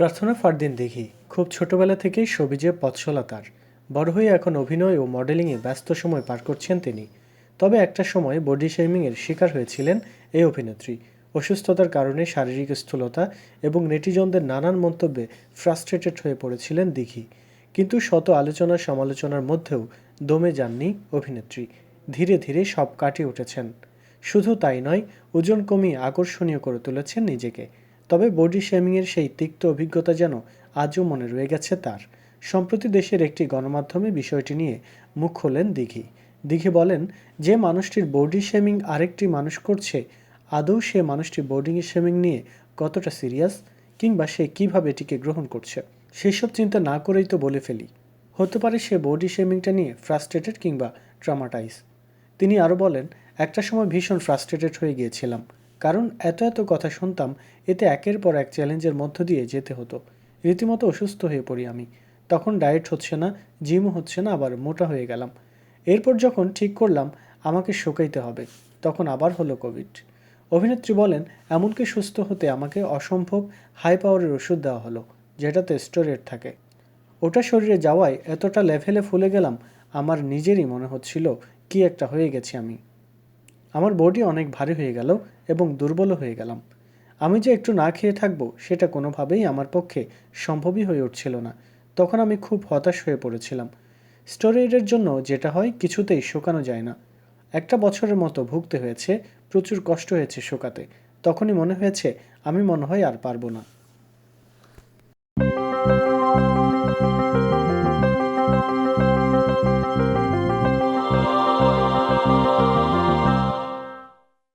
প্রার্থনা ফারদিন দেখি। খুব ছোটবেলা থেকেই সবিজে পথচলা তার। বড় হয়ে এখন অভিনয় ও মডেলিংয়ে ব্যস্ত সময় পার করছেন তিনি। তবে একটা সময় বডি শেমিংয়ের শিকার হয়েছিলেন এই অভিনেত্রী। অসুস্থতার কারণে শারীরিক স্থূলতা এবং নেটিজনদের নানান মন্তব্যে ফ্রাস্ট্রেটেড হয়ে পড়েছিলেন দিঘি। কিন্তু শত আলোচনা সমালোচনার মধ্যেও দমে যাননি অভিনেত্রী। ধীরে ধীরে সব কাটিয়ে উঠেছেন। শুধু তাই নয়, ওজন কমিয়ে আকর্ষণীয় করে তুলেছেন নিজেকে। তবে বডি শেমিংয়ের সেই তিক্ত অভিজ্ঞতা যেন আজও মনে রয়ে গেছে তার। সম্প্রতি দেশের একটি গণমাধ্যমে বিষয়টি নিয়ে মুখ খোলেন দিঘি। দিঘি বলেন, যে মানুষটির বডি শেমিং আরেকটি মানুষ করছে, আদৌ সে মানুষটি বোর্ডিং শেমিং নিয়ে কতটা সিরিয়াস কিংবা সে কীভাবে এটিকে গ্রহণ করছে? সেসব চিন্তা না করেই তো বলে ফেলি। হতে পারে সে বডি শেমিংটা নিয়ে ফ্রাস্ট্রেটেড কিংবা ট্রামাটাইজ তিনি আরও বলেন, একটা সময় ভীষণ ফ্রাস্ট্রেটেড হয়ে গিয়েছিলাম। কারণ এত এত কথা শুনতাম, এতে একের পর এক চ্যালেঞ্জের মধ্য দিয়ে যেতে হতো। রীতিমতো অসুস্থ হয়ে পড়ি আমি। তখন ডায়েট হচ্ছে না জিমও হচ্ছে না, আবার মোটা হয়ে গেলাম। এরপর যখন ঠিক করলাম, আমাকে শোকাইতে হবে, তখন আবার হলো কোভিড। অভিনেত্রী বলেন এমনকি সুস্থ হতে আমাকে অসম্ভব হাই পাওয়ারের ওষুধ দেওয়া হলো, যেটাতে স্টোরেট থাকে। ওটা শরীরে যাওয়ায় এতটা লেভেলে ফুলে গেলাম, আমার নিজেরই মনে হচ্ছিল, কি একটা হয়ে গেছি আমি। আমার বডি অনেক ভারী হয়ে গেল এবং দুর্বল হয়ে গেলাম। আমি যে একটু না খেয়ে থাকব, সেটা কোনোভাবেই আমার পক্ষে সম্ভবই হয়ে উঠছিল না। তখন আমি খুব হতাশ হয়ে পড়েছিলাম। স্টোরেডের জন্য যেটা হয়, কিছুতেই শোকানো যায় না। একটা বছরের মতো ভুগতে হয়েছে, প্রচুর কষ্ট হয়েছে শোকাতে। তখনই মনে হয়েছে, আমি মনে হয় আর পারব না।